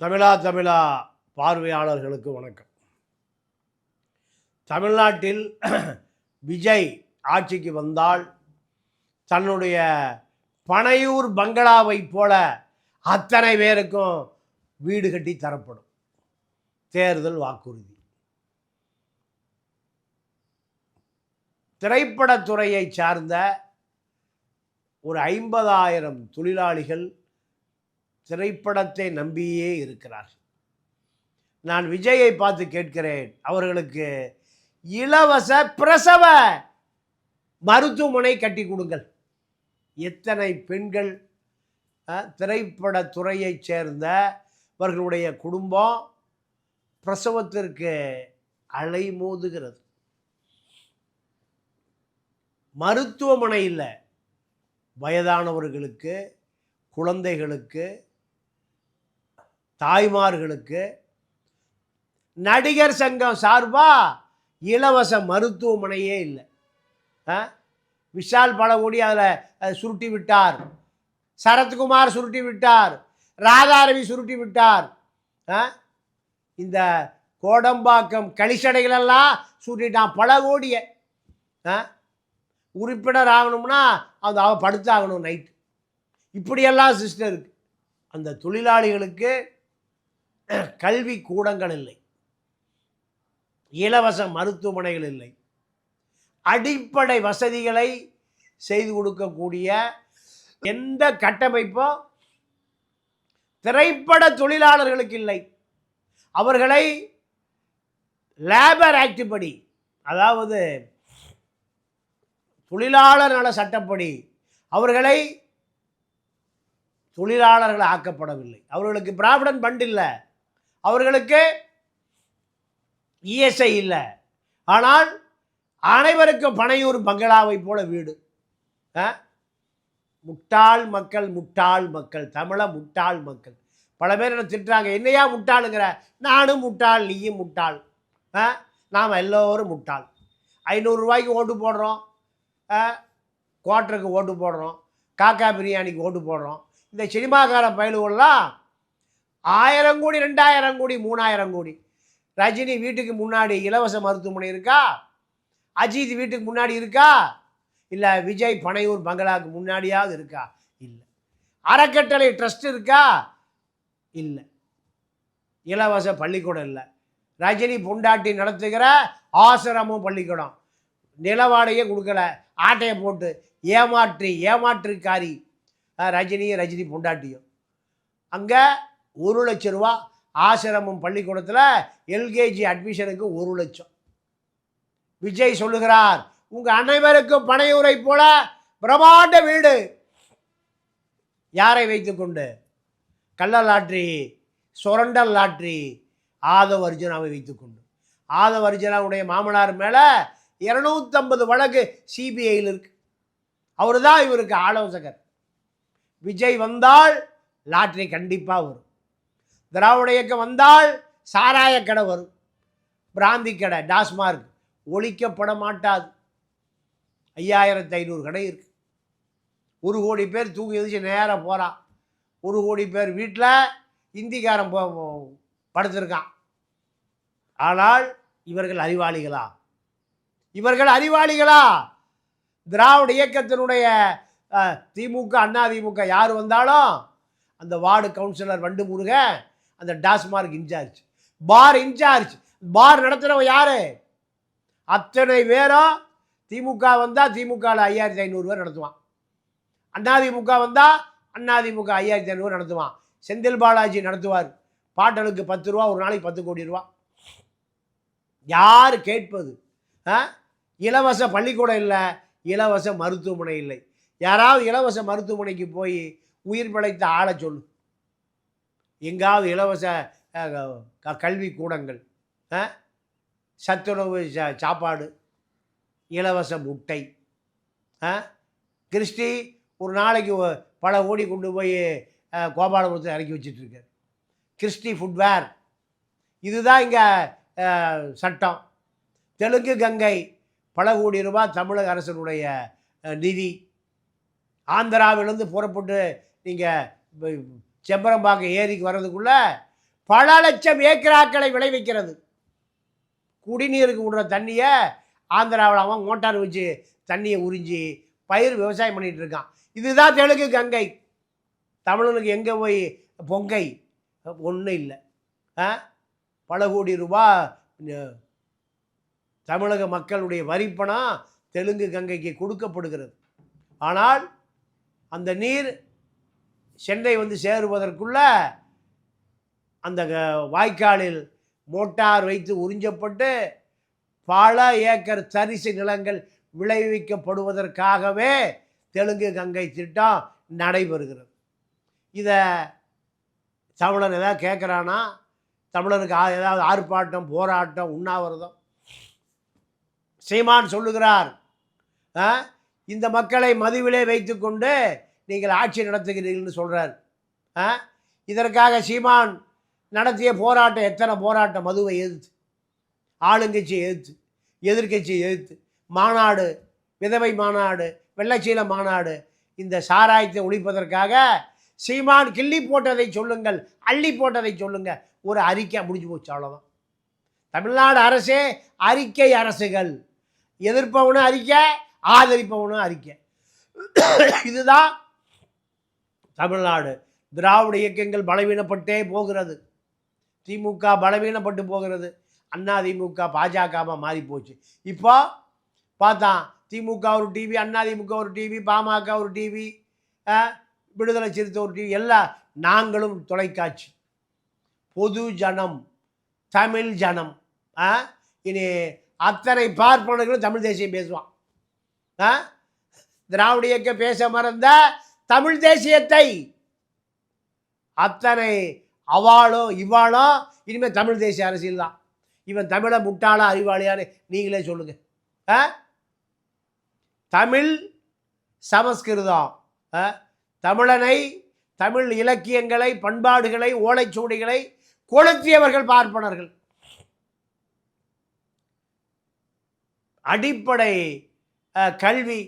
தமிழா தமிழா பார்வையாளர்களுக்கு வணக்கம். தமிழ்நாட்டில் விஜய் ஆட்சிக்கு வந்தால் தன்னுடைய பனையூர் பங்களாவைப் போல அத்தனை பேருக்கும் வீடு கட்டி தரப்படும். தேர்தல் வாக்குறுதி. திரைப்படத்துறையை சார்ந்த ஒரு ஐம்பதாயிரம் தொழிலாளிகள் திரைப்படத்தை நம்பியே இருக்கிறார்கள். நான் விஜயை பார்த்து கேட்கிறேன் அவர்களுக்கு இலவச பிரசவ மருத்துவமனை கட்டி கொடுங்கள். எத்தனை பெண்கள் திரைப்பட துறையைச் சேர்ந்த அவர்களுடைய குடும்பம் பிரசவத்திற்கு அலைமோதுகிறது. மருத்துவமனை இல்லை வயதானவர்களுக்கு குழந்தைகளுக்கு தாய்மார்களுக்கு நடிகர் சங்கம் சார்பாக இலவச மருத்துவமனையே இல்லை. ஆ? விஷால் பல அதில் சுருட்டி விட்டார். சரத்குமார் சுருட்டி விட்டார். ராதாரவி சுருட்டி விட்டார். ஆ? இந்த கோடம்பாக்கம் கழிச்சடைகளெல்லாம் சுருட்டிட்டான் பல கோடிய. ஆ? உறுப்பினர் ஆகணும்னா அந்த அவன் படுத்தாகணும் நைட்டு. இப்படியெல்லாம் சிஸ்டம் இருக்கு அந்த தொழிலாளிகளுக்கு கல்வி கூடங்கள் இல்லை. இலவச மருத்துவமனைகள் இல்லை. அடிப்படை வசதிகளை செய்து கொடுக்கக்கூடிய எந்த கட்டமைப்பும் திரைப்பட தொழிலாளர்களுக்கு இல்லை. அவர்களை லேபர் ஆக்ட் படி அதாவது தொழிலாளர் நல சட்டப்படி அவர்களை தொழிலாளர்கள் ஆக்கப்படவில்லை அவர்களுக்கு பிராவிடன் பண்ட் இல்லை. அவர்களுக்கு இஎஸ்ஐ இல்லை. ஆனால் அனைவருக்கும் பனையூர் பங்களாவை போல வீடு. ஆ? முட்டாள் மக்கள் முட்டாள் மக்கள். தமிழ முட்டாள் மக்கள். பல பேர் என்ன திட்டுறாங்க என்னையா முட்டாளுங்கிற? நானும் முட்டாள் நீயும் முட்டாள். ஆ? நாம் எல்லோரும் முட்டாள். ஐநூறுரூவாய்க்கு ஓட்டு போடுறோம். ஆ? குவார்ட்டருக்கு ஓட்டு போடுறோம். காக்கா பிரியாணிக்கு ஓட்டு போடுறோம். இந்த சினிமாக்கார பயலுகள்லாம் ஆயிரம் கோடி ரெண்டாயிரம் கோடி மூணாயிரம் கோடி. ரஜினி வீட்டுக்கு முன்னாடி இலவச மருத்துவமனை இருக்கா? அஜித் வீட்டுக்கு முன்னாடி இருக்கா? இல்லை விஜய் பனையூர் பங்களாவுக்கு முன்னாடியாவது இருக்கா? இல்லை. அறக்கட்டளை ட்ரஸ்ட் இருக்கா? இல்லை. இலவச பள்ளிக்கூடம் இல்லை. ரஜினி பொண்டாட்டி நடத்துகிற ஆசிரமும் பள்ளிக்கூடம். நிலவாடையே கொடுக்கல. ஆட்டையை போட்டு ஏமாற்றி ஏமாற்றுக்காரி. ரஜினியும் ரஜினி பொண்டாட்டியும். அங்கே ஒரு லட்ச ரூபா ஆசிரமம் பள்ளிக்கூடத்தில் எல்கேஜி அட்மிஷனுக்கு ஒரு லட்சம். விஜய் சொல்லுகிறார் உங்கள் அனைவருக்கும் பனையூரை போல பிரமாண்ட வீடு. யாரை வைத்துக்கொண்டு கள்ள லாட்ரி சுரண்டல் லாட்ரி ஆதவ அர்ஜுனாவை வைத்துக்கொண்டு ஆதவ அர்ஜுனாவுடைய மாமனார் மேலே இரநூத்தம்பது வழக்கு சிபிஐயில் இருக்கு. அவர் தான் இவருக்கு ஆலோசகர். விஜய் வந்தால் லாட்ரி கண்டிப்பாக வரும். திராவிட இயக்கம் வந்தால் சாராய கடை வரும். பிராந்தி கடை டாஸ்மார்க். ஒழிக்கப்பட மாட்டாது. ஐயாயிரத்து ஐநூறு கடை இருக்கு. ஒரு கோடி பேர் தூங்கி எதிர்த்து நேராக போகிறான் ஒரு கோடி பேர் வீட்டில் இந்திக்காரன் போ படுத்திருக்கான். ஆனால் இவர்கள் அறிவாளிகளா? இவர்கள் அறிவாளிகளா? திராவிட இயக்கத்தினுடைய திமுக அண்ணா திமுக யார் வந்தாலும் அந்த வார்டு கவுன்சிலர் வண்டு முருகன் அந்த TASMAC in charge bar in charge bar நடத்துகிறவன் யார்? அத்தனை பேரும் திமுக வந்தால் திமுகவில் ஐயாயிரத்தி ஐநூறுரூவா நடத்துவான். அண்ணாதிமுக வந்தால் அண்ணாதிமுக ஐயாயிரத்தி ஐநூறுவா நடத்துவான். செந்தில் பாலாஜி நடத்துவார். பாட்டலுக்கு பத்து ரூபா ஒரு நாளைக்கு பத்து கோடி ரூபா. யார் கேட்பது? ஆ? இலவச பள்ளிக்கூடம் இல்லை இலவச மருத்துவமனை இல்லை. யாராவது இலவச மருத்துவமனைக்கு போய் உயிர் பிழைத்த ஆளை சொல்லு. எங்காவது இலவச க- கல்வி கூடங்கள் ஆ? சத்துணவு சா- சாப்பாடு இலவச முட்டை ஆ கிறிஸ்டி ஒரு நாளைக்கு பல ஓடி கொண்டு போய் கோபாலபுரத்தில் இறக்கி வச்சிட்டு கிறிஸ்டி ஃபுட்வேர் இதுதான் இங்கே சட்டம். தெலுங்கு கங்கை பல கோடி ரூபாய் தமிழக அரசனுடைய நிதி. ஆந்திராவிலேருந்து புறப்பட்டு நீங்கள் செம்பரம்பாக்கம் ஏரிக்கு வர்றதுக்குள்ளே பல லட்சம் ஏக்கராக்களை விளைவிக்கிறது. குடிநீருக்கு விடுற தண்ணியை ஆந்திராவில் அவன் மோட்டார் வச்சு தண்ணியை உறிஞ்சி பயிர் விவசாயம் பண்ணிகிட்டு இருக்கான். இதுதான் தெலுங்கு கங்கை. தமிழனுக்கு எங்கே போய் பொங்கை? ஒன்றும் இல்லை. ஆ? பல கோடி ரூபா தமிழக மக்களுடைய வரிப்பணம் தெலுங்கு கங்கைக்கு கொடுக்கப்படுகிறது. ஆனால் அந்த நீர் சென்னை வந்து சேருவதற்குள்ள அந்த க- வாய்க்காலில் மோட்டார் வைத்து உறிஞ்சப்பட்டு பல ஏக்கர் தரிசு நிலங்கள் விளைவிக்கப்படுவதற்காகவே தெலுங்கு கங்கை திட்டம் நடைபெறுகிறது. இதை தமிழன் ஏதாவது கேட்குறானா தமிழனுக்கு ஆ- ஏதாவது ஆர்ப்பாட்டம் போராட்டம் உண்ணாவிரதம்? சீமான் சொல்லுகிறார் இந்த மக்களை மதுவிலே வைத்துக்கொண்டு நீங்கள் ஆட்சி நடத்துகிறீர்கள்னு சொல்கிறார் ஆ? இதற்காக சீமான் நடத்திய போராட்டம் எத்தனை போராட்டம்? மதுவை எதிர்த்து ஆளுங்கட்சியை எதிர்த்து எதிர்க்கட்சியை எதிர்த்து மாநாடு விதவை மாநாடு வெள்ளச்சீல மாநாடு இந்த சாராயத்தை ஒழிப்பதற்காக சீமான் கிள்ளி போட்டதை சொல்லுங்கள் அள்ளி போட்டதை சொல்லுங்கள் ஒரு அறிக்கை முடிஞ்சு போச்சு அவ்வளோதான் தமிழ்நாடு அரசே அறிக்கை அரசுகள். எதிர்ப்பவனும் அறிக்கை ஆதரிப்பவனும் அறிக்கை. இதுதான் தமிழ்நாடு. திராவிட இயக்கங்கள் பலவீனப்பட்டே போகிறது. திமுக பலவீனப்பட்டு போகிறது. அண்ணா திமுக பாஜகவாக மாறி போச்சு. இப்போ பார்த்தா திமுக ஒரு டிவி அண்ணா திமுக ஒரு டிவி பாமக ஒரு டிவி விடுதலை சிறுத்தை ஒரு டிவி எல்லாம் நாங்களும் தொலைக்காட்சி. பொது ஜனம் தமிழ் ஜனம் ஆ இனி அத்தனை பார்ப்பனர்களும் தமிழ் தேசியம் பேசுவான். ஆ திராவிட இயக்க பேச மறந்த தமிழ் தேசியத்தை அத்தனை அவாளோ இவாளோ இனிமேல் தமிழ் தேசிய அரசியல் தான். இவன் தமிழை முட்டாளா அறிவாளியான்னு நீங்களே சொல்லுங்க. ஆ? தமிழ் சமஸ்கிருதம். ஆ? தமிழனை தமிழ் இலக்கியங்களை பண்பாடுகளை ஓலைச்சுவடிகளை கொளுத்தியவர்கள் பார்ப்பனர்கள். அடிப்படை கல்வி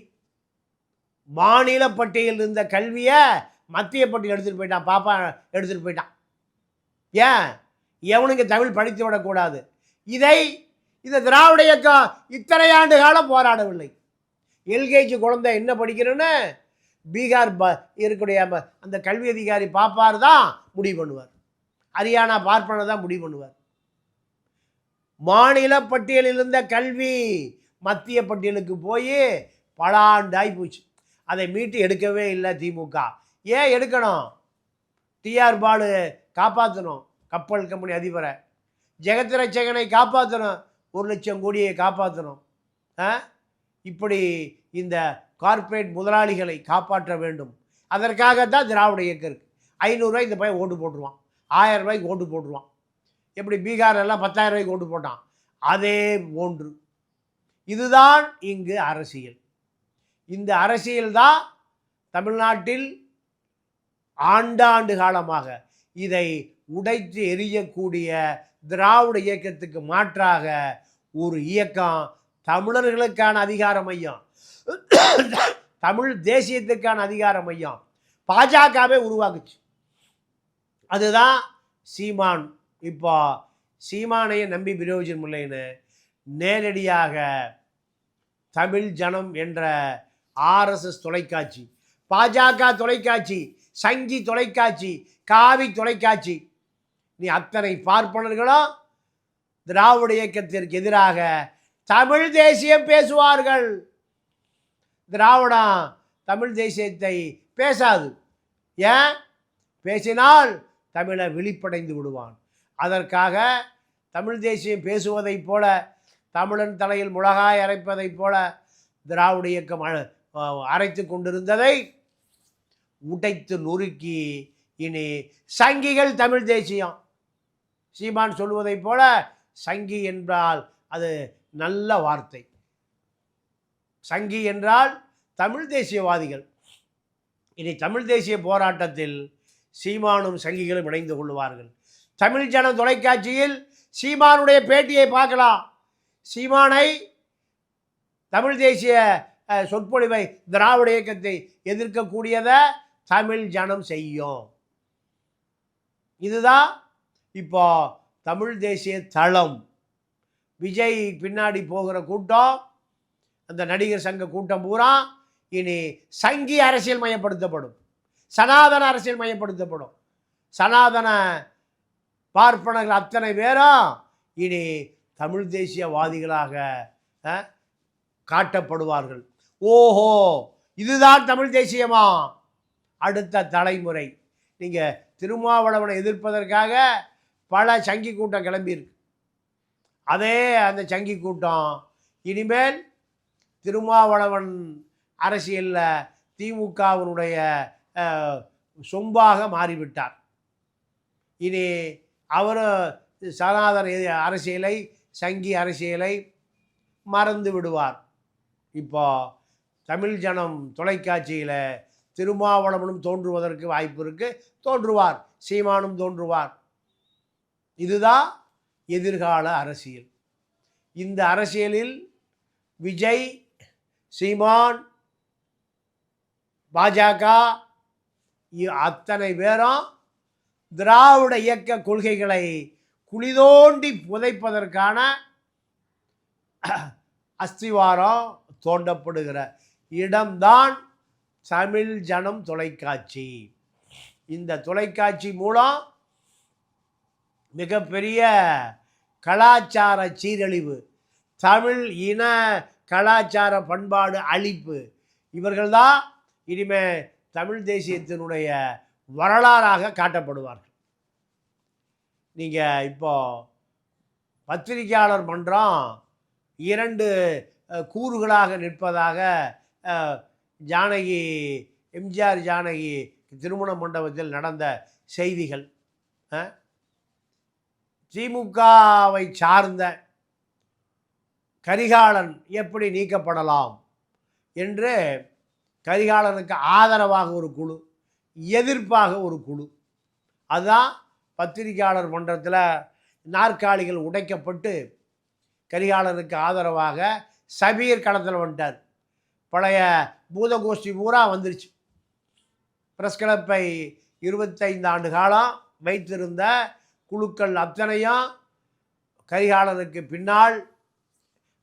மாநில பட்டியலில் இருந்த கல்வியை மத்திய பட்டியல் எடுத்துகிட்டு போயிட்டான் பாப்பா எடுத்துகிட்டு போயிட்டான். ஏன்? எவனுக்கு தமிழ் படித்து விடக்கூடாது? இதை இந்த திராவிட இயக்கம் இத்தனை ஆண்டு காலம் போராடவில்லை. எல்கேஜி குழந்தை என்ன படிக்கிறேன்னு? பீகார் ப இருக்கக்கூடிய அந்த கல்வி அதிகாரி பாப்பார் தான் முடிவு பண்ணுவார். ஹரியானா பார்ப்பனை தான் முடிவு பண்ணுவார். மாநில பட்டியலில் இருந்த கல்வி மத்திய பட்டியலுக்கு போய் பல ஆண்டாகி போச்சு. அதை மீட்டு எடுக்கவே இல்லை திமுக. ஏன் எடுக்கணும்? டிஆர் பாலு காப்பாற்றணும் கப்பல் கம்பெனி அதிபரை. ஜெகத்ரட்சகனை காப்பாற்றணும் ஒரு லட்சம் கோடியை காப்பாற்றணும் ஆ? இப்படி இந்த கார்ப்பரேட் முதலாளிகளை காப்பாற்ற வேண்டும். அதற்காகத்தான் திராவிட இயக்கம் இருக்குது ஐநூறுரூவாய் இந்த பையன் ஓட்டு போட்டுருவான். ஆயிரம் ரூபாய்க்கு ஓட்டு போட்டுருவான். எப்படி பீகார் எல்லாம் பத்தாயிரம் ரூபாய்க்கு ஓட்டு போட்டான்? அதே ஒன்று இதுதான் இங்கு அரசியல். இந்த அரசியல்தான் தமிழ்நாட்டில் ஆண்டாண்டு காலமாக இதை உடைத்து எரியக்கூடிய திராவிட இயக்கத்துக்கு மாற்றாக ஒரு இயக்கம் தமிழர்களுக்கான அதிகார மையம். தமிழ் தேசியத்துக்கான அதிகார மையம். பாஜகவே உருவாக்குச்சு. அதுதான் சீமான். இப்போ சீமானையை நம்பி பிரயோஜனம் இல்லைன்னு நேரடியாக தமிழ் ஜனம் என்ற ஆர்எஸ்எஸ் தொலைக்காட்சி பாஜக தொலைக்காட்சி சங்கி தொலைக்காட்சி காவி தொலைக்காட்சி. நீ அத்தனை பார்ப்பனர்களும் திராவிட இயக்கத்திற்கு எதிராக தமிழ் தேசியம் பேசுவார்கள். திராவிடம் தமிழ் தேசியத்தை பேசாது. ஏன்? பேசினால் தமிழை விழிப்படைந்து விடுவான். அதற்காக தமிழ் தேசியம் பேசுவதைப் போல தமிழன் தலையில் முழகாய் அரைப்பதைப் போல திராவிட இயக்கம் அரைத்து கொண்டிருந்ததை உடைத்து நொறுக்கி இனி சங்கிகள் தமிழ் தேசியம். சீமான் சொல்வதைப் போல சங்கி என்றால் அது நல்ல வார்த்தை. சங்கி என்றால் தமிழ் தேசியவாதிகள். இனி தமிழ் தேசிய போராட்டத்தில் சீமானும் சங்கிகளும் இணைந்து கொள்வார்கள் தமிழ் ஜன தொலைக்காட்சியில் சீமானுடைய பேட்டியை பார்க்கலாம். சீமானை தமிழ் தேசிய சொற்பொழிவை திராவிட இயக்கத்தை எதிர்க்கக்கூடியதை தமிழ் ஜனம் செய்யும். இதுதான் இப்போ தமிழ் தேசிய தளம். விஜய் பின்னாடி போகிற கூட்டம் அந்த நடிகர் சங்க கூட்டம் பூரா இனி சங்கி அரசியல் மயப்படுத்தப்படும். சனாதன அரசியல் மயப்படுத்தப்படும். சனாதன பார்ப்பனர்கள் அத்தனை பேரும் இனி தமிழ் தேசியவாதிகளாக காட்டப்படுவார்கள். ஓஹோ இதுதான் தமிழ் தேசியமா? அடுத்த தலைமுறை. நீங்கள் திருமாவளவனை எதிர்ப்பதற்காக பல சங்கி கூட்டம் கிளம்பியிருக்கு. அதே அந்த சங்கி கூட்டம் இனிமேல் திருமாவளவன் அரசியலில் திமுகவினுடைய சொம்பாக மாறிவிட்டார். இனி அவர் சனாதன அரசியலை சங்கி அரசியலை மறந்து விடுவார். இப்போ தமிழ் ஜனம் தொலைக்காட்சியில் திருமாவளவனும் தோன்றுவதற்கு வாய்ப்பு இருக்குது தோன்றுவார். சீமானும் தோன்றுவார். இதுதான் எதிர்கால அரசியல். இந்த அரசியலில் விஜய் சீமான் பாஜக இ- அத்தனை பேரும் திராவிட இயக்க கொள்கைகளை குளிதோண்டி புதைப்பதற்கான அஸ்திவாரம் தோண்டப்படுகிற இடம்தான் தமிழ் ஜனம் தொலைக்காட்சி. இந்த தொலைக்காட்சி மூலம் மிகப்பெரிய கலாச்சார சீரழிவு தமிழ் இன கலாச்சார பண்பாடு அழிப்பு இவர்கள்தான் இனிமே தமிழ் தேசியத்தினுடைய வரலாறாக காட்டப்படுவார்கள். நீங்கள் இப்போ பத்திரிகையாளர் மன்றம் இரண்டு கூறுகளாக நிற்பதாக ஜானகி எம்ஜிஆர் ஜானகி திருமண மண்டபத்தில் நடந்த செய்திகள் திமுகவை சார்ந்த கரிகாலன் எப்படி நீக்கப்படலாம் என்று கரிகாலனுக்கு ஆதரவாக ஒரு குழு எதிர்ப்பாக ஒரு குழு. அதுதான் பத்திரிகையாளர் மன்றத்தில் நாற்காலிகள் உடைக்கப்பட்டு கரிகாலனுக்கு ஆதரவாக சபீர் களத்தில் வந்துட்டார். பழைய பூதகோஷ்டி பூரா வந்துருச்சு. ப்ரெஸ் கிளப்பை இருபத்தைந்து ஆண்டு காலம் வைத்திருந்த குழுக்கள் அத்தனையும் கரிகாலனுக்கு பின்னால்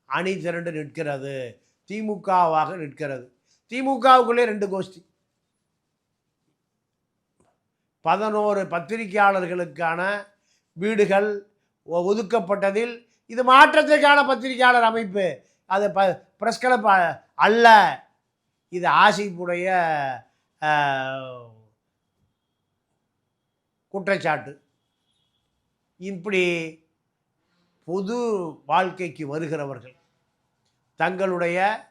அணி திரண்டு நிற்கிறது. திமுகவாக நிற்கிறது. திமுகவுக்குள்ளே ரெண்டு கோஷ்டி. பதினோரு பத்திரிகையாளர்களுக்கான வீடுகள் ஒ- ஒதுக்கப்பட்டதில் இது மாற்றத்திற்கான பத்திரிகையாளர் அமைப்பு. அது ப ப்ரெஸ் கிளப் அல்ல. இது ஆசிப்புடைய குற்றச்சாட்டு. இப்படி பொது வாழ்க்கைக்கு வருகிறவர்கள் தங்களுடைய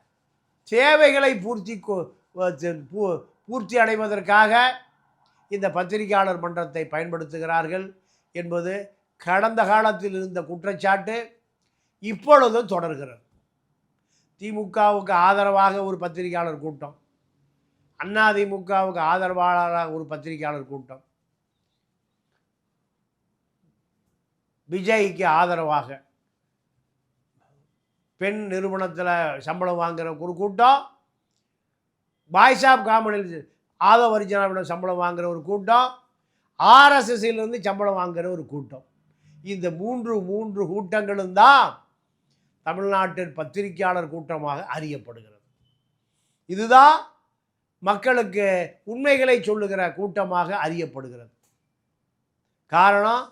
தேவைகளை பூர்த்தி கொ- பூ- பூர்த்தி அடைவதற்காக இந்த பத்திரிகையாளர் மன்றத்தை பயன்படுத்துகிறார்கள் என்பது கடந்த காலத்தில் இருந்த குற்றச்சாட்டு இப்பொழுதும் தொடர்கிறது. திமுகவுக்கு ஆதரவாக ஒரு பத்திரிகையாளர் கூட்டம். அதிமுகவுக்கு ஆதரவாளராக ஒரு பத்திரிகையாளர் கூட்டம். விஜய்க்கு ஆதரவாக பெண் நிறுவனத்தில் சம்பளம் வாங்குற ஒரு கூட்டம். பாய்ஸ் ஆஃப் காமெடியில் ஆதவ அர்ஜுனாவிடம் சம்பளம் வாங்குகிற ஒரு கூட்டம். ஆர்எஸ்எஸ்லேருந்து சம்பளம் வாங்குகிற ஒரு கூட்டம். இந்த மூன்று மூன்று கூட்டங்களும் தான் தமிழ்நாட்டின் பத்திரிகையாளர் கூட்டமாக அறியப்படுகிறது. இதுதான் மக்களுக்கு உண்மைகளை சொல்லுகிற கூட்டமாக அறியப்படுகிறது. காரணம்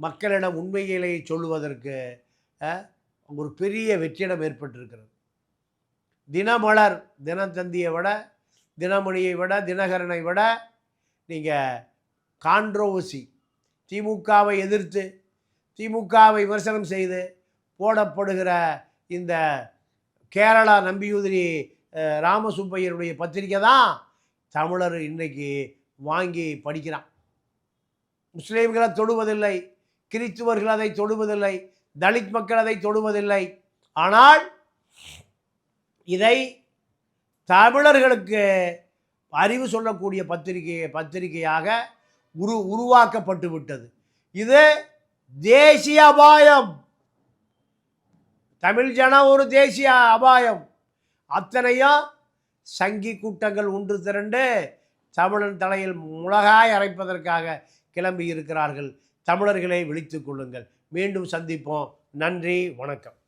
மக்களிடம் உண்மைகளை சொல்லுவதற்கு ஒரு பெரிய வெற்றிடம் ஏற்பட்டிருக்கிறது. தினமலர் தினத்தந்தியை விட தினமணியை விட தினகரனை விட நீங்கள் கான்ட்ரோவசி திமுகவை எதிர்த்து திமுகவை விமர்சனம் செய்து போடப்படுகிற இந்த கேரளா நம்பியூதிரி அஹ், ராமசுப்பையனுடைய பத்திரிக்கை தான் தமிழர் இன்றைக்கு வாங்கி படிக்கிறான். முஸ்லீம்களை தொடுவதில்லை கிறிஸ்துவர்கள் அதை தொடுவதில்லை தலித் மக்கள் அதை தொடுவதில்லை. ஆனால் இதை தமிழர்களுக்கு அறிவு சொல்லக்கூடிய பத்திரிகை பத்திரிகையாக உரு உருவாக்கப்பட்டு விட்டது இது தேசிய அபாயம். தமிழ் ஜனம் ஒரு தேசிய அபாயம். அத்தனையும் சங்கி கூட்டங்கள் ஒன்று திரண்டு தமிழன் தலையில் முளகாய் அரைப்பதற்காக கிளம்பி இருக்கிறார்கள் தமிழர்களை விழித்து கொள்ளுங்கள். மீண்டும் சந்திப்போம். நன்றி வணக்கம்.